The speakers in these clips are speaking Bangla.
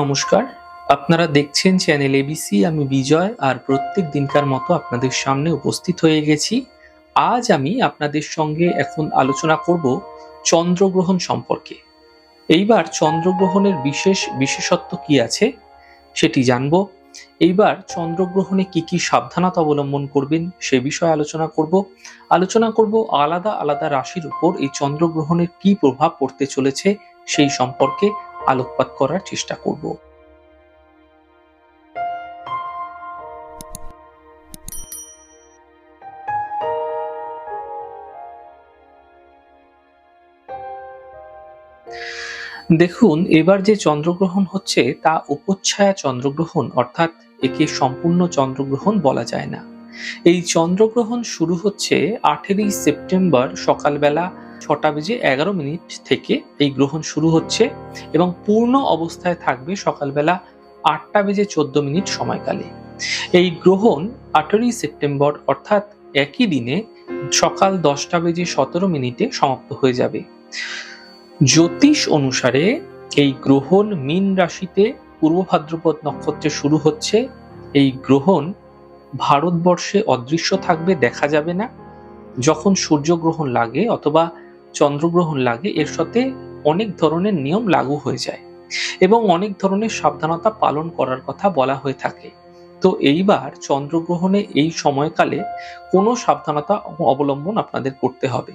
নমস্কার। আপনারা দেখছেন চ্যানেল এবিসি আমি বিজয়, আর প্রত্যেক দিনকার মতো আপনাদের সামনে উপস্থিত হয়ে গেছি। আজ আমি আপনাদের সঙ্গে এখন আলোচনা করব চন্দ্রগ্রহণ সম্পর্কে। এইবার চন্দ্রগ্রহণের বিশেষ বিশেষত্ব কি আছে সেটি জানব। এইবার চন্দ্রগ্রহণে কি কি সাবধানতা অবলম্বন করবেন সে বিষয়ে আলোচনা করব। আলোচনা করব আলাদা আলাদা রাশির উপর এই চন্দ্রগ্রহণের কি প্রভাব পড়তে চলেছে সেই সম্পর্কে। আলোকপাত করার চেষ্টা করব। দেখুন, এবার যে চন্দ্রগ্রহণ হচ্ছে, তা উপচ্ছায়া চন্দ্রগ্রহণ, অর্থাৎ একে সম্পূর্ণ চন্দ্রগ্রহণ বলা যায় না। এই চন্দ্রগ্রহণ শুরু হচ্ছে আঠেরোই সেপ্টেম্বর সকালবেলা ছটা বেজে এগারো মিনিট থেকে এই গ্রহণ শুরু হচ্ছে এবং পূর্ণ অবস্থায় থাকবে সকালবেলা আটটা বেজে চোদ্দ মিনিট সময়কালে। এই গ্রহণ আঠেরোই সেপ্টেম্বর, অর্থাৎ একই দিনে সকাল দশটা বেজে সতেরো মিনিটে সমাপ্ত হয়ে যাবে। জ্যোতিষ অনুসারে এই গ্রহণ মীন রাশিতে পূর্ব ভাদ্রপদ নক্ষত্রে শুরু হচ্ছে। এই গ্রহণ ভারতবর্ষে অদৃশ্য থাকবে, দেখা যাবে না। যখন সূর্যগ্রহণ লাগে অথবা চন্দ্রগ্রহণ লাগে, এর সাথে অনেক ধরনের নিয়ম লাগু হয়ে যায় এবং অনেক ধরনের সাবধানতা পালন করার কথা বলা হয়ে থাকে। তো এইবার চন্দ্রগ্রহণে এই সময়কালে কোনো সাবধানতা অবলম্বন আপনাদের করতে হবে।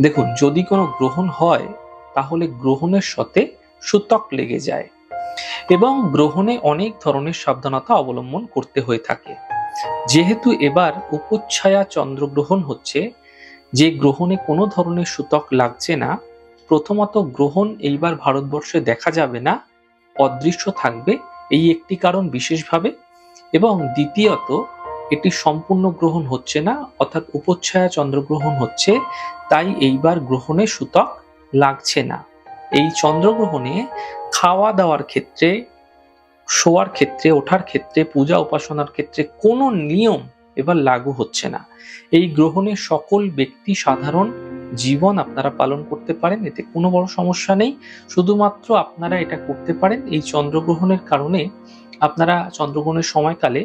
দেখুন, যদি কোনো গ্রহণ হয়, তাহলে গ্রহণের সাথে সূতক লেগে যায় এবং গ্রহণে অনেক ধরনের সাবধানতা অবলম্বন করতে হয়ে থাকে। যেহেতু এবার উপচ্ছায়া চন্দ্রগ্রহণ হচ্ছে যে গ্রহণে কোনো ধরনের সূতক লাগছে না, প্রথমত গ্রহণ এইবার ভারতবর্ষে দেখা যাবে না, অদৃশ্য থাকবে এই একটি কারণ বিশেষভাবে, এবং দ্বিতীয়ত, এটি সম্পূর্ণ গ্রহণ হচ্ছে না, অর্থাৎ উপচ্ছায়া চন্দ্রগ্রহণ হচ্ছে, তাই এইবার গ্রহণে সূতক লাগছে না। এই চন্দ্রগ্রহণে খাওয়া দাওয়ার ক্ষেত্রে, শোয়ার ক্ষেত্রে, ওঠার ক্ষেত্রে পূজা উপাসনার ক্ষেত্রে কোনো নিয়ম এবার লাগু হচ্ছে না। এই গ্রহণে সকল ব্যক্তি সাধারণ জীবন আপনারা পালন করতে পারেন, এতে কোনো বড় সমস্যা নেই। শুধুমাত্র আপনারা এটা করতে পারেন, এই চন্দ্রগ্রহণের কারণে আপনারা চন্দ্রগ্রহণের সময়কালে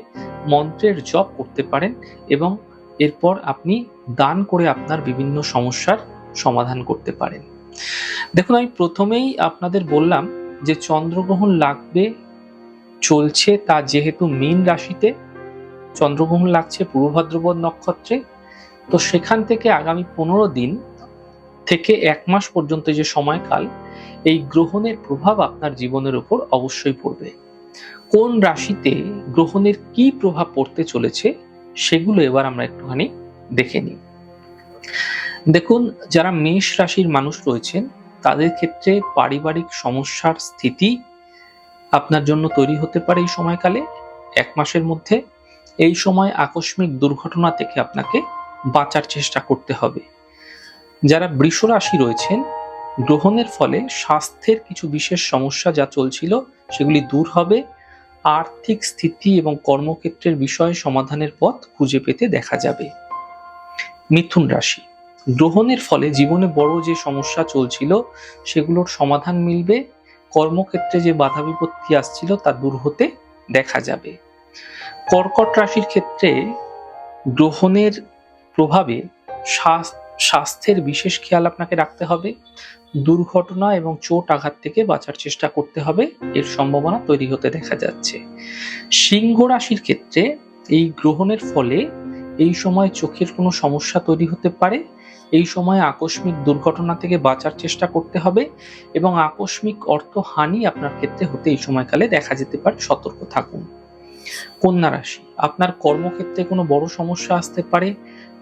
মন্ত্রের জপ করতে পারেন এবং এরপর আপনি দান করে আপনার বিভিন্ন সমস্যার সমাধান করতে পারেন। দেখুন, আমি প্রথমেই আপনাদের বললাম যে চন্দ্রগ্রহণ লাগবে, চলছে তা যেহেতু মীন রাশিতে চন্দ্রগ্রহণ লাগছে পূর্ব ভাদ্রপদ নক্ষত্রে, তো সেখান থেকে আগামী পনেরো দিন থেকে এক মাস পর্যন্ত যে সময়কাল, এই গ্রহণের প্রভাব আপনার জীবনের উপর অবশ্যই পড়বে। কোন রাশিতে গ্রহণের কি প্রভাব পড়তে চলেছে, সেগুলো এবার আমরা একটুখানি দেখে নিই। দেখুন, যারা মেষ রাশির মানুষ রয়েছেন, তাদের ক্ষেত্রে পারিবারিক সমস্যার স্থিতি আপনার জন্য তৈরি হতে পারে এই সময়কালে। এক মাসের মধ্যে এই সময় আকস্মিক দুর্ঘটনা থেকে আপনাকে বাঁচার চেষ্টা করতে হবে। যারা বৃষ রাশি রয়েছেন, গ্রহণের ফলে স্বাস্থ্যের কিছু বিশেষ সমস্যা যা চলছিল সেগুলি দূর হবে। আর্থিক স্থিতি এবং কর্মক্ষেত্রের বিষয়ে সমাধানের পথ খুঁজে পেতে দেখা যাবে। মিথুন রাশি, গ্রহণের ফলে জীবনে বড় যে সমস্যা চলছিল সেগুলোর সমাধান মিলবে। কর্মক্ষেত্রে যে বাধা বিপত্তি আসছিল তা দূর হতে দেখা যাবে। কর্কট রাশির ক্ষেত্রে গ্রহণের প্রভাবে স্বাস্থ্যের বিশেষ খেয়াল আপনাকে রাখতে হবে। দুর্ঘটনা এবং চোট আঘাত থেকে বাঁচার চেষ্টা করতে হবে, এর সম্ভাবনা তৈরি হতে দেখা যাচ্ছে। সিংহ রাশির ক্ষেত্রে এই গ্রহণের ফলে এই সময় চোখের কোনো সমস্যা তৈরি হতে পারে। এই সময় আকস্মিক দুর্ঘটনা থেকে বাঁচার চেষ্টা করতে হবে এবং আকস্মিক অর্থহানি আপনার ক্ষেত্রে হতে এই সময়কালে দেখা যেতে পারে। সতর্ক থাকুন। কন্যা রাশি, আপনার কর্মক্ষেত্রে কোনো বড় সমস্যা আসতে পারে,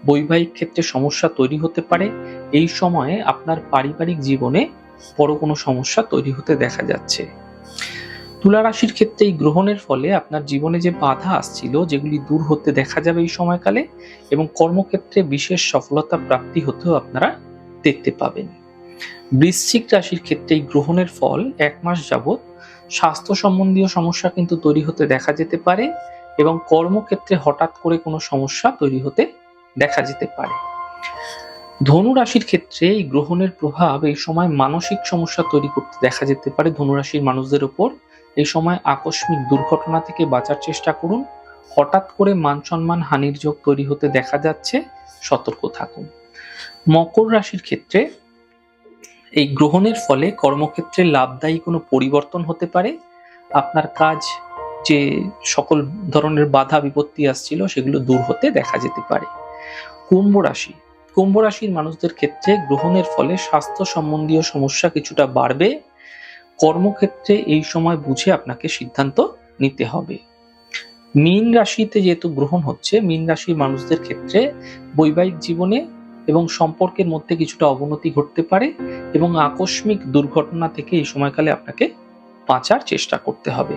বৈবাহিক ক্ষেত্রে সমস্যা তৈরি হতে পারে, এই সময়ে আপনার পারিবারিক জীবনে বড় কোনো সমস্যা তৈরি হতে দেখা যাচ্ছে। তুলা রাশির ক্ষেত্রে এই গ্রহণের ফলে আপনার জীবনে যে বাধা আসছিল, যেগুলি দূর হতে দেখা যাবে এই সময়কালে এবং কর্মক্ষেত্রে বিশেষ সফলতা প্রাপ্তি হতেও আপনারা দেখতে পাবেন। বৃশ্চিক রাশির ক্ষেত্রে এই গ্রহণের ফল এক মাস যাবৎ স্বাস্থ্য সম্বন্ধীয় সমস্যা কিন্তু তৈরি হতে দেখা যেতে পারে এবং কর্মক্ষেত্রে হঠাৎ করে কোনো সমস্যা তৈরি হতে দেখা যেতে পারে। ধনু রাশির ক্ষেত্রে এই গ্রহণের প্রভাব এই সময় মানসিক সমস্যা তৈরি করতে দেখা যেতে পারে। ধনুরাশির মানুষদের উপর এই সময় আকস্মিক দুর্ঘটনা থেকে বাঁচার চেষ্টা করুন। হঠাৎ করে মান সম্মান, হানির যোগ তৈরি হতে দেখা যাচ্ছে। সতর্ক থাকুন। মকর রাশির ক্ষেত্রে এই গ্রহণের ফলে কর্মক্ষেত্রে লাভদায়ী কোনো পরিবর্তন হতে পারে? আপনার কাজ যে সকল ধরনের বাধা বিপত্তি আসছিল সেগুলো দূর হতে দেখা যেতে পারে। কুম্ভ রাশি। কুম্ভ রাশির মানুষদের ক্ষেত্রে গ্রহণের ফলে স্বাস্থ্য সম্বন্ধীয় সমস্যা কিছুটা বাড়বে। কর্মক্ষেত্রে এই সময় বুঝে আপনাকে সিদ্ধান্ত নিতে হবে। মীন রাশিতে যেহেতু গ্রহণ হচ্ছে, মীন রাশির মানুষদের ক্ষেত্রে বৈবাহিক জীবনে এবং সম্পর্কের মধ্যে কিছুটা অবনতি ঘটতে পারে এবং আকস্মিক দুর্ঘটনা থেকে এই সময়কালে আপনাকে বাঁচার চেষ্টা করতে হবে।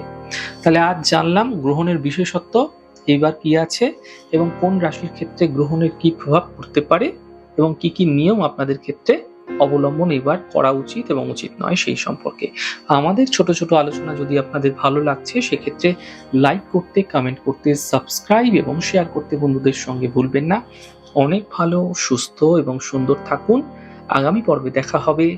তাহলে আজ জানলাম গ্রহণের বিশেষত্ব এবার কি আছে এবং কোন রাশির ক্ষেত্রে গ্রহণের কি প্রভাব পড়তে পারে এবং কি কি নিয়ম আপনাদের ক্ষেত্রে অবলম্বন এবার করা উচিত এবং উচিত নয় সেই সম্পর্কে। আমাদের ছোট ছোট আলোচনা যদি আপনাদের ভালো লাগছে, সেক্ষেত্রে লাইক করতে কমেন্ট করতে সাবস্ক্রাইব এবং শেয়ার করতে বন্ধুদের সঙ্গে ভুলবেন না। অনেক ভালো, সুস্থ এবং সুন্দর থাকুন। আগামী পর্বে দেখা হবে।